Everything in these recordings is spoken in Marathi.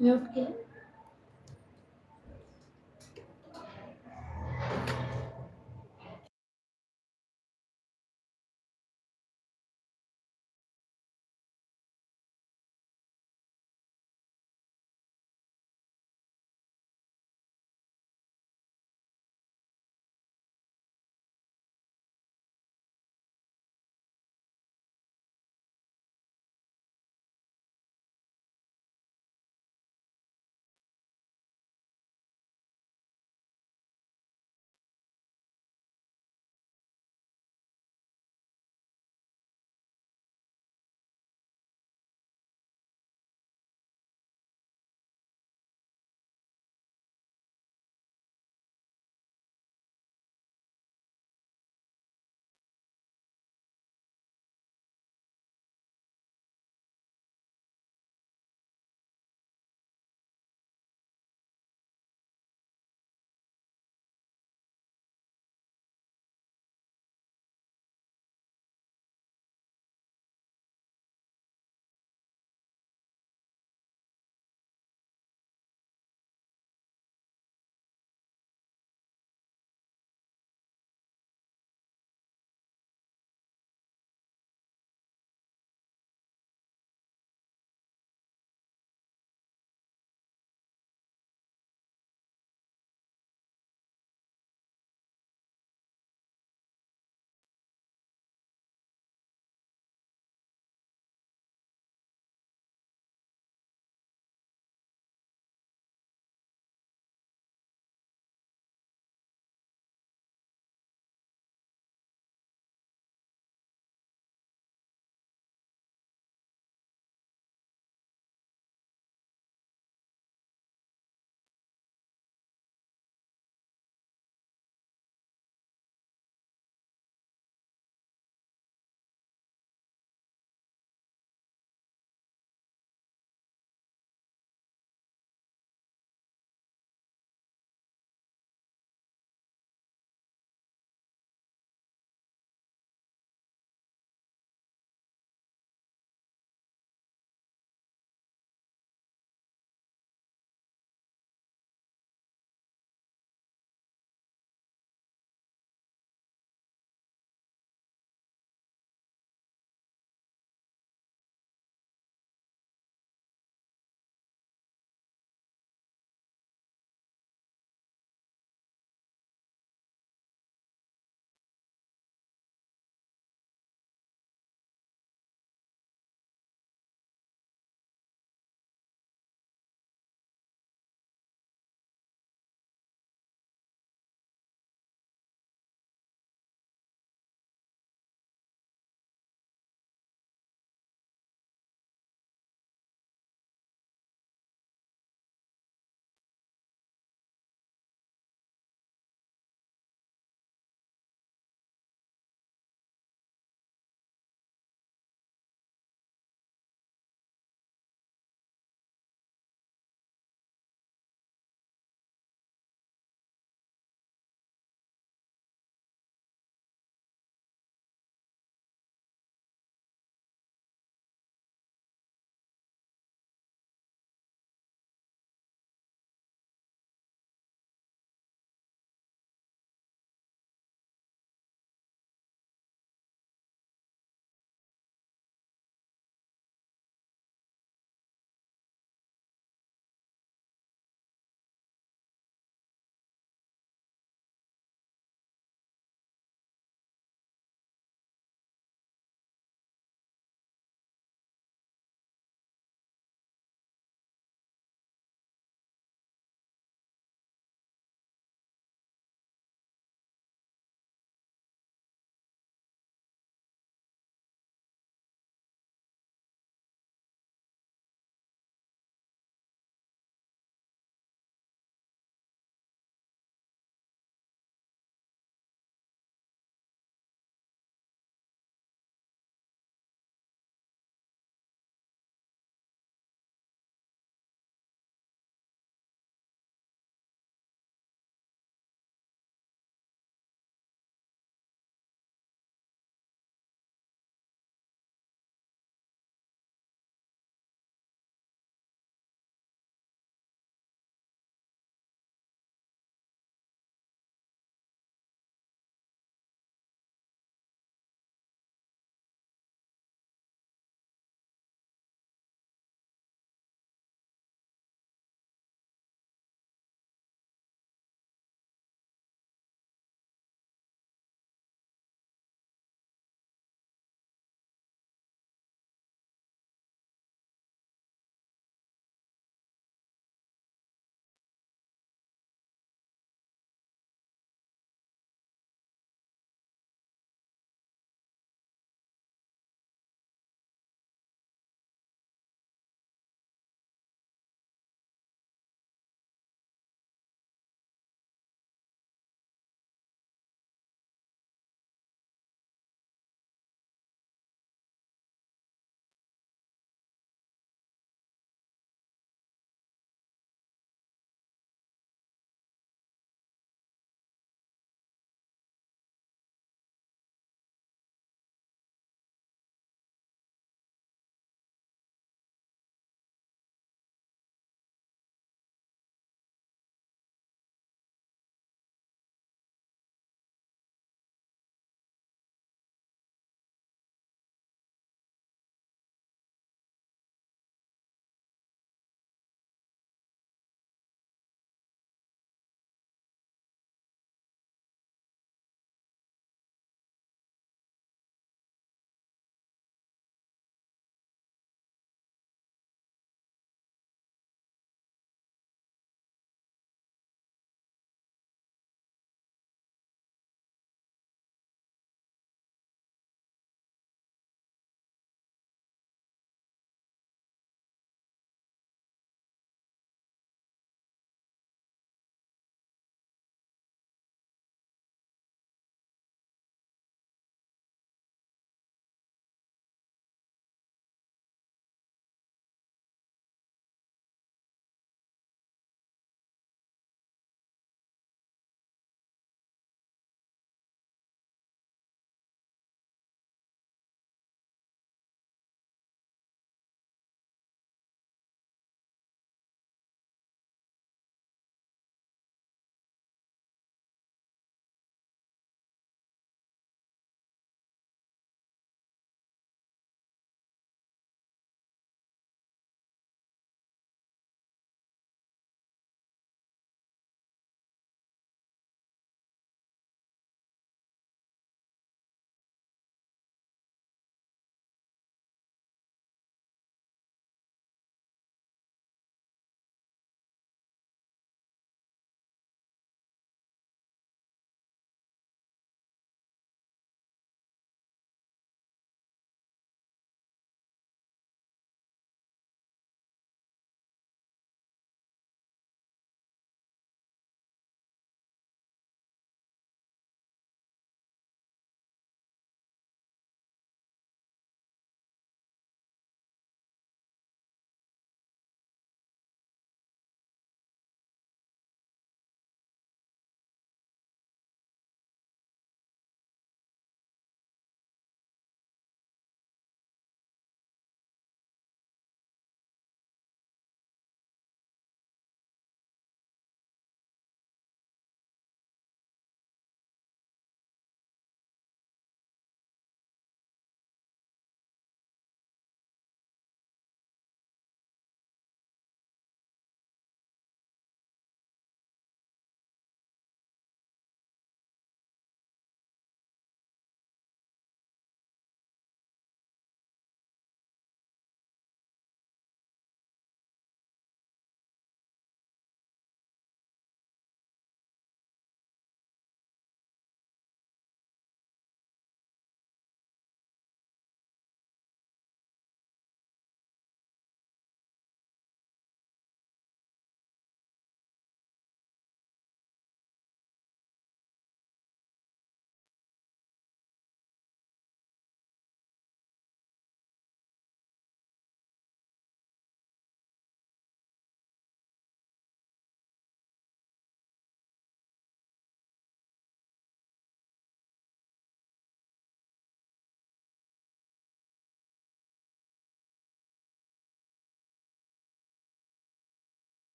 म्यूट केलं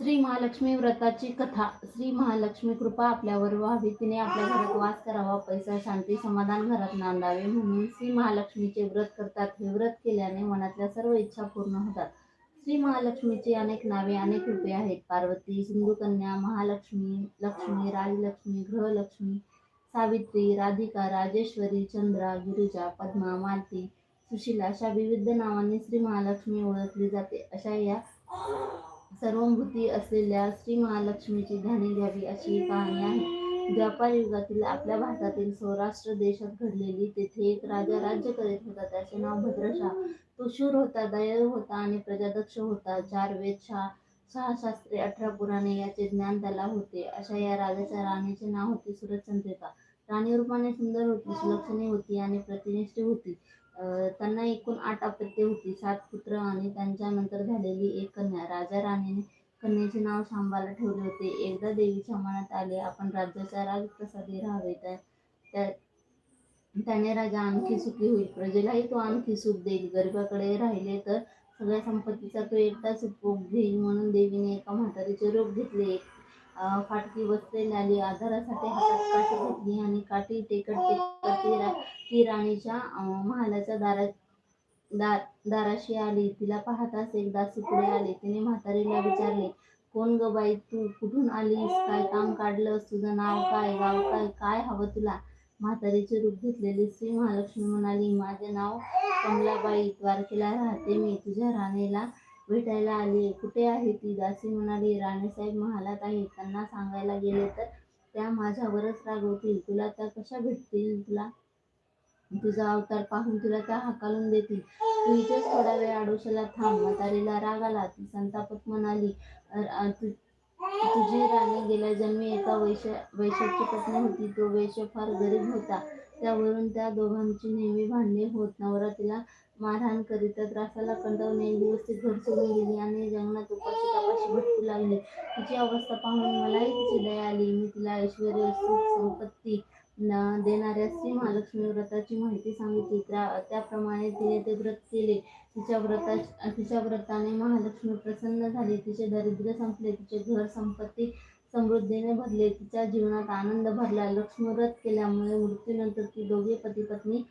श्री महालक्ष्मी व्रताची कथा. श्री महालक्ष्मी कृपा आपल्यावर व्हावी. तिने आपल्या घरात वास करावा पैसा शांती समाधान घरात नांदावे. म्हणून श्री महालक्ष्मीचे व्रत करतात. हे व्रत केल्याने मनातल्या सर्व इच्छा पूर्ण होतात. श्री महालक्ष्मीची अनेक नावे अनेक रूपे आहेत. पार्वती सिंधुकन्या महालक्ष्मी लक्ष्मी राजलक्ष्मी गृहलक्ष्मी सावित्री राधिका राजेश्वरी चंद्रा गिरिजा पद्मा मालती सुशीला अशा विविध नावांनी श्री महालक्ष्मी ओळखली जाते. अशा या सर्वभूती असलेल्या श्री महालक्ष्मीची ध्याने घ्यावी अशी ही कहाणी आहे. द्वापार युगातील आपल्या भारतातील सौराष्ट्र देशात घडलेली तेथे एक राजा राज्य करीत होता. त्याचे नाव भद्रशा तो शूर होता दयाळू होता आणि प्रजादक्ष होता. चार वेद सहा सहा शास्त्रे अठरा पुराणे याचे ज्ञान त्याला होते. अशा या राजाच्या राणीचे नाव होते सुरचंद्रिका राणी रूपाने सुंदर होती सुलक्षणी होती आणि प्रतिनिष्ठी होती. त्यांना एकूण आठ अपत्ये होती. सात पुत्र आणि त्यांच्यानंतर झालेली एक कन्या. राजा राणीने कन्याचे नाव शांबाला ठेवले होते. एकदा देवीच्या मनात आले आपण राज्याच्या राजप्रसादी राहावे. त्या- त्या- त्याने राजा आणखी सुखी होईल. प्रजेलाही तो आणखी सुख देईल. गरिबाकडे राहिले तर सगळ्या संपत्तीचा तो एकटाच उपभोग घेईल म्हणून देवीने एका म्हातारीचे रूप घेतले. फाटकी वस्त्रे न्याली आधारासाठी हातात काठी घेतली आणि काठी टेकट टेकत ती रा- ती राणीच्या महालाच्या दारात दार दाराशी आली. तिला पाहताच एक दासी पुढे आले. तिने म्हातारीला विचारले कोण ग बाई? तू कुठून आलीस? काय काम काढलंस? तुझं नाव काय? गाव काय? काय हवं तुला? म्हातारीचे रूप घेतलेली श्री महालक्ष्मी म्हणाली माझे नाव कमलाबाई द्वारकेला राहते मी. तुझ्या राणीला भेटायला आली. कुठे आहे ती? दासी म्हणाली राणीसाहेब महालात आहे. त्यांना सांगायला गेले तर त्या माझ्यावरच रागवतील तुला त्या कशा भेटतील? तुला तुझा अवतार पाहून तुला त्या हाकालून देतील. तू इथेच थोडा वेळ आडोशाला थांब. म्हातारीला राग आला. ती संतापत म्हणाली तु- तुझी राणी गेल्या जन्मी एका वैश्य वैश्याची पत्नी होती. तो वैश्य फार गरीब होता. त्यावरून त्या दोघांची नेहमी भांडणे होत. नवरा तिला मारहाण करीत त्रासाला कंटाळून एक दिवस ती घर सोडून गेली आणि जंगलात उपाशी तपाशी भटकू लागली. तिची अवस्था पाहून मलाही तिची दया आली. मी तिला ऐश्वर सुख संपत्ती न देणाऱ्या श्री महालक्ष्मी व्रताची माहिती सांगितली. त्या त्याप्रमाणे तिने ते व्रत केले. तिच्या व्रता तिच्या व्रताने महालक्ष्मी प्रसन्न झाली. तिचे दारिद्र्य संपले. तिचे घर संपत्ती समृद्धीने भरले. तिच्या जीवनात आनंद भरला. लक्ष्मी व्रत केल्यामुळे मृत्यूनंतर ती दोघे पती पत्नी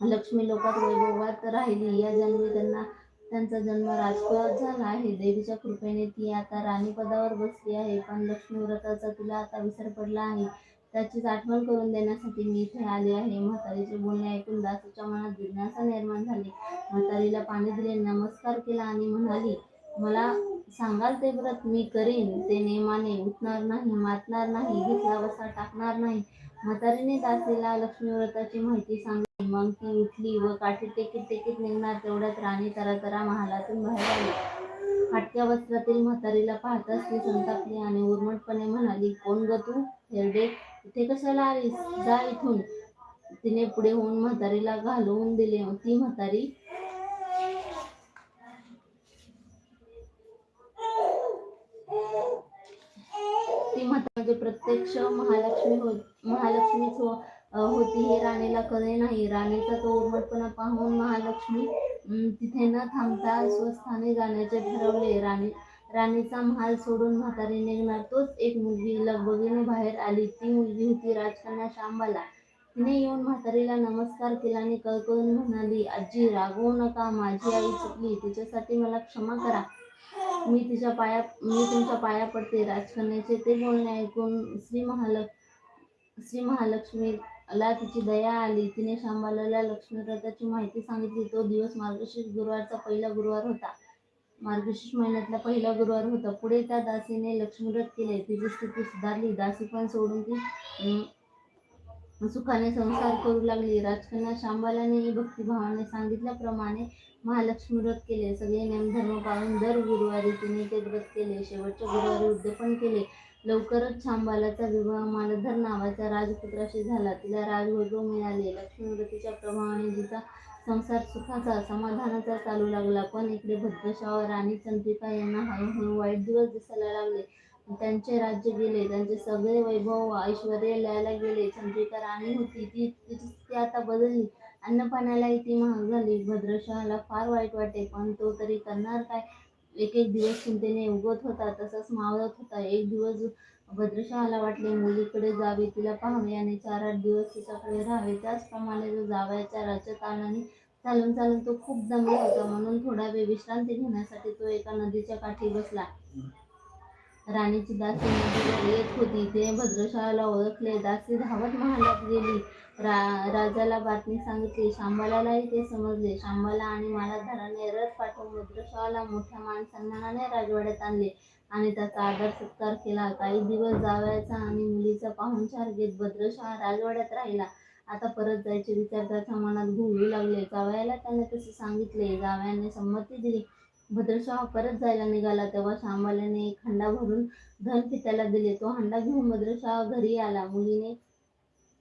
लक्ष्मी लोकात वैभवात राहिली. या जन्मी त्यांना त्यांचा जन्म राजकुळात झाला आहे. देवीच्या कृपेने ती आता राणीपदावर बसली आहे. पण लक्ष्मी व्रताचा तिला आता विसर पडला आहे. त्याचीच आठवण करून देण्यासाठी मी इथे आले आहे. म्हातारीचे बोलणे ऐकून दासूच्या मनात जिज्ञासा निर्माण झाली. म्हातारीला पाणी दिले नमस्कार केला आणि म्हणाली मला सांगाल ते व्रत? मी करीन. ते नेमाने उठणार नाही मातणार नाही घेतला वसा टाकणार नाही. म्हातारीने दासीला लक्ष्मी व्रताची माहिती सांगितली. मग ती उठली व काठी टेकीत टेकीत निघणार तेवढ्यात राणी तरा तरा महालातून बाहेर आली. फाटक्या वस्त्रातील म्हातारीला पाहताच ती संतापली आणि उर्मटपणे म्हणाली कोण ग तू? हेरडे इथे कशाला आलीस? जा इथून. तिने पुढे होऊन म्हातारीला घालवून दिले. ती म्हातारी? ती म्हातारी म्हणजे प्रत्यक्ष महालक्ष्मी हो महालक्ष्मीच हो होती. हे राणीला कळे नाही. राणीचा तो उर्मटपणा पाहून महालक्ष्मी तिथे न थांबता स्वस्थाने जाण्याचे ठरवले. राणी राणीचा महाल सोडून म्हातारी निघणार तोच एक मुलगी. लगबगीने बाहेर आली. ती मुलगी होती राजकन्या शांबाला तिने येऊन म्हातारीला नमस्कार केला आणि कळकळून म्हणाली आजी रागवू नका. माझी आई चुकली. तिच्यासाठी मला क्षमा करा. मी तिच्या पाया मी तुमच्या पाया पडते. राजकन्याचे ते बोलणे ऐकून श्री महालक्ष श्री महालक्ष्मी महालक्ष्मीला तिची दया आली. तिने शांबाला लक्ष्मीव्रताची माहिती सांगितली. तो दिवस मार्गशीर्ष गुरुवारचा पहिला गुरुवार होता. मार्गशीर्ष महिन्यातला पहिला गुरुवार होता. पुढे त्या दासीने लक्ष्मीव्रत केले. तिची स्थिती सुधारली. दासी पण सोडून ती सुखाने संसार करू लागली. राजकन्या शांबालानेही भक्तिभावाने सांगितल्याप्रमाणे महालक्ष्मी व्रत केले सगळे नियमधर्म पाळून दर गुरुवारी तिने ते व्रत केले शेवटच्या गुरुवारी उद्यापन केले. लवकरच छांबालाचा विवाह मालधर नावाच्या राजपुत्राशी झाला. तिला राजवैभव मिळाले. लक्ष्मी व्रतीच्या प्रभावाने तिचा संसार सुखाचा समाधानाचा चालू लागला. पण इकडे भद्रशाह राणी चंद्रिका यांना हळूहळू वाईट दिवस दिसायला लागले. त्यांचे राज्य गेले. त्यांचे सगळे वैभव ऐश्वर लयाला गेले. चंद्रिका राणी होती. ती ती आता बदलली. अन्नपाण्यालाही ती महाग झाली. भद्रशहाला फार वाईट वाटे पण तो तरी करणार काय? एक एक दिवस चिंतेने उगत होता. तसाच मावळत होता. एक दिवस भद्रशहाला वाटले मुलीकडे जावे तिला पाहावे आणि चार आठ दिवस तिच्याकडे राहावे. त्याचप्रमाणे जो जावयाच्या राजकारणाने चालून चालून तो खूप दमला होता. म्हणून थोडा वेळ विश्रांती घेण्यासाठी तो एका नदीच्या काठी बसला. राणीची दासी नदीवर येत होती. तिने भद्रशाळाला ओळखले. दासी धावत महालात गेली. रा राजाला बातमी सांगितली. शांबालालाही ते समजले. शांबाला आणि मालाधाराने रथ पाठवून भद्रशाळाला मोठ्या मानसन्मानाने राजवाड्यात आणले आणि त्याचा आदर सत्कार केला. काही दिवस जावयाचा आणि मुलीचा पाहुणचार घेत भद्रशाह राजवाड्यात राहिला. आता परत जायचे विचार त्याच्या मनात घोळू लागले. जावयाला त्याने तसे सांगितले. जावयाने संमती दिली. भद्रशाह परत जायला निघाला तेव्हा श्यामलाने एक हंडा भरून धन पित्याला दिले. तो हंडा घेऊन भद्रशाह घरी आला. मुलीने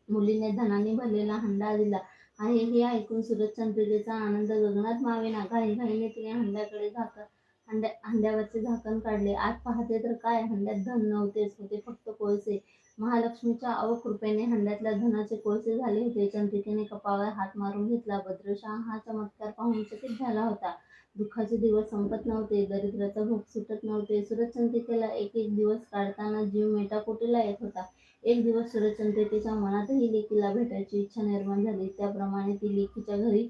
मुलीने धनाने भरलेला हंडा दिला. आहे हे ऐकून सूरजचंद्रिकेचा आनंद गगनात मावेना. घाई घाईने तिने हंड्याकडे झाकण हंड्या हंड्यावरचे झाकण काढले. आत पाहते तर काय? हंड्यात धन नव्हतेच होते फक्त कोळसे. महालक्ष्मीच्या अवकृपेने हंड्यातल्या धनाचे कोळसे झाले होते. चंद्रिकेने कपाळावर हात मारून घेतला. भद्रशाह हा चमत्कार पाहून चकित झाला होता. दुःखाचे दिवस संपत नव्हते दरिद्राचा भोग सुटत नव्हते. सूरजचंद्रिकेला एक एक दिवस काढताना जीव मेटाकुटीला येत होता? एक दिवस सूरजचंद्रिकेच्या मनातही लेकीला भेटायची इच्छा निर्माण झाली. त्याप्रमाणे ती लेकीच्या घरी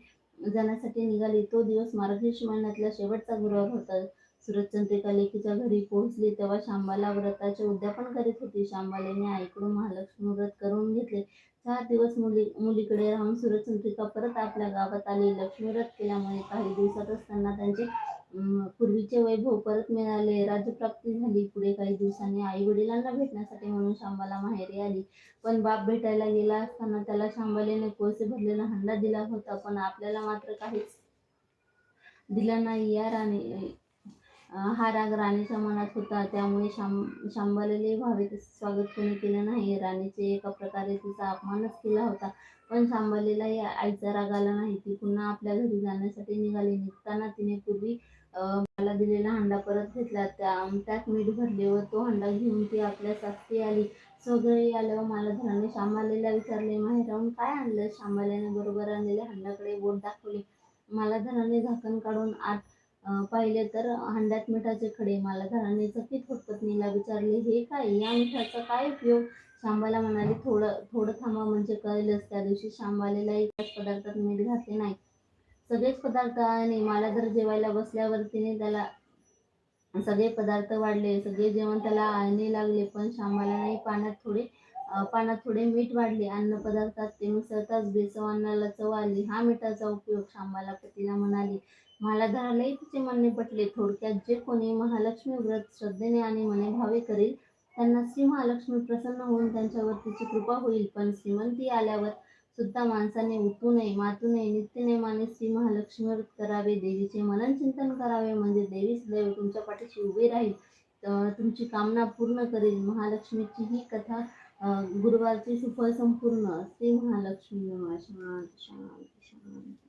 जाण्यासाठी निघाली. तो दिवस मार्गशीर्ष महिन्यातला शेवटचा गुरुवार होता. सूरजचंद्रिका लेकीच्या घरी पोहोचली तेव्हा शांबाला व्रताचे उद्यापन करीत होती. शांबालेने आईकडून महालक्ष्मी व्रत करून घेतले. चार दिवस मुली मुलीकडे राहून सूरजचंद्रिका परत आपल्या गावात आली. लक्ष्मीव्रत केल्यामुळे काही दिवसातच त्यांना त्यांचे पूर्वीचे वैभव परत मिळाले. राज्यप्राप्ती झाली. पुढे काही दिवसांनी आई वडिलांना भेटण्यासाठी म्हणून शांबाला माहेरी आली. पण बाप भेटायला गेला असताना त्याला शांबालेने कोळसे भरलेला हंडा दिला होता. पण आपल्याला मात्र काहीच दिला नाही. या राणी हा राग राणीच्या मनात होता. त्यामुळे शां शांबालेले व्हावे तसे स्वागत कोणी केलं नाही. राणीचे एका प्रकारे तिचा अपमानच केला होता. पण शांबालेलाही आईचा राग आला नाही. ती पुन्हा आपल्या घरी जाण्यासाठी निघाली. निघताना तिने पूर्वी मला दिलेला हंडा परत घेतला. त्या त्यात मीठ भरले व तो हंडा घेऊन ती आपल्या सासरी आली. सगळे आल्यावर मला धराने श्यामालेला विचारले माहेरावून काय आणलं? श्यामाल्याने बरोबर आणलेल्या हंडाकडे बोट दाखवले. मला धनाने झाकण काढून आत पाहिले तर हंड्यात मिठाचे खडे मला घराने चकित होत पत्नीला विचारले हे काय? या मिठाचा काय उपयोग? शांबाला म्हणाले थोडं थोडं थांबा म्हणजे कळेलच त्या दिवशी शांबालेला एकाच पदार्थात मीठ घातले नाही. सगळेच पदार्थ आणि मला जर जेवायला बसल्यावर तिने त्याला सगळे पदार्थ वाढले सगळे जेवण त्याला आळणे लागले पण शांबाला नाही पाण्यात थोडे पाण्यात थोडे मीठ वाढले अन्न पदार्थात ते मिसळताच बेसव अन्नाला चव आली हा मिठाचा उपयोग शांबाला पतीला म्हणाली मला धरालाही तिचे म्हणणे पटले. थोडक्यात जे कोणी महालक्ष्मी व्रत श्रद्धेने आणि मनेभावे करील त्यांना श्री महालक्ष्मी प्रसन्न होऊन त्यांच्यावर तिची कृपा होईल. पण श्रीमंती आल्यावर सुद्धा माणसाने उठू नये मातू नये नित्यनेमाने श्री महालक्ष्मी व्रत करावे. देवीचे मनन चिंतन करावे म्हणजे देवी सदैव तुमच्या पाठीशी उभी राहील तुमची कामना पूर्ण करेल. महालक्ष्मीची ही कथा गुरुवारची सुफल संपूर्ण. श्री महालक्ष्मी. शांत शांत शांती.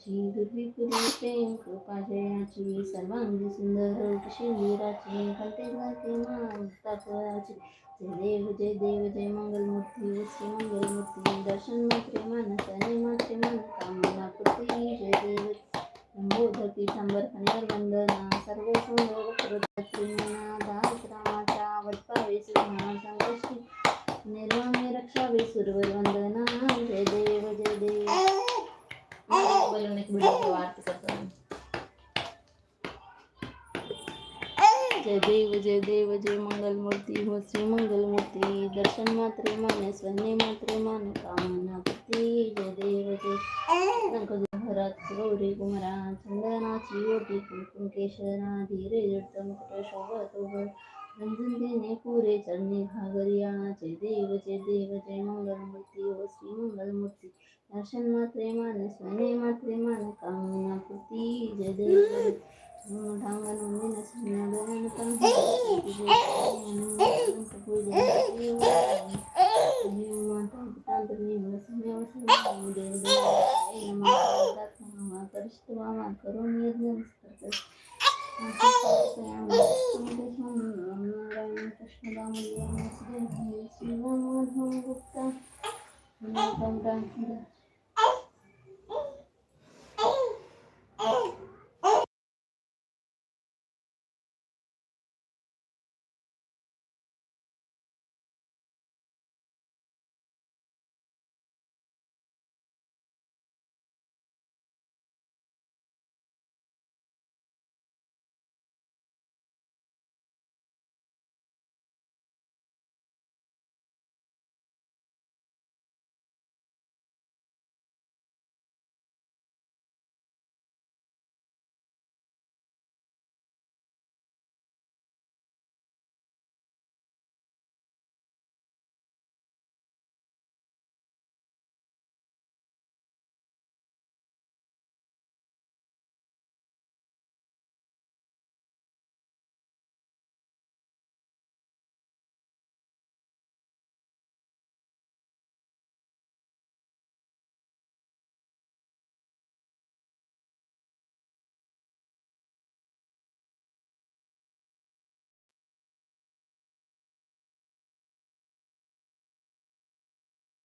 शांती जयाची दुर्विपुरी प्रेम कृपा जयाची सर्वांगी सुंदर रूपशी वीराची कंठे घाते माताची जय देव जय देव जय मंगलमूर्ती श्री मंगलमूर्ती दर्शन मात्रे मान सने मात्रे मान कामना पूर्ती जय देव लंबोदर शंभर फणीवर वंदना सर्व सुंदर करत श्रीमना दास रामाचा वटपावे सुना संकष्टी निर्वामे रक्षावे सुरवर वंदना एक व्हिडिओ आरती करतो. जय देव जय देव जय मंगलमूर्ती हो श्री मंगलमूर्ती। दर्शन मात्रे मान स्वने मात्रे मान कामना पती जय देव जय घरात गौरी कुमारा चंदनाची ओटी कुंकुम केशरा धीरे जडतं मुकुट शोभत उभं रंजन देणे पुरे चरणी घागरिया जय देव जय देव जय मंगलमूर्ती हो श्री मंगलमूर्ती। दर्शन मात्रे मान स्वने मात्रे मान कामना पुती जय देव जय ढांगण वंदिन सन्नादन करून यज्ञ कृष्ण Oh.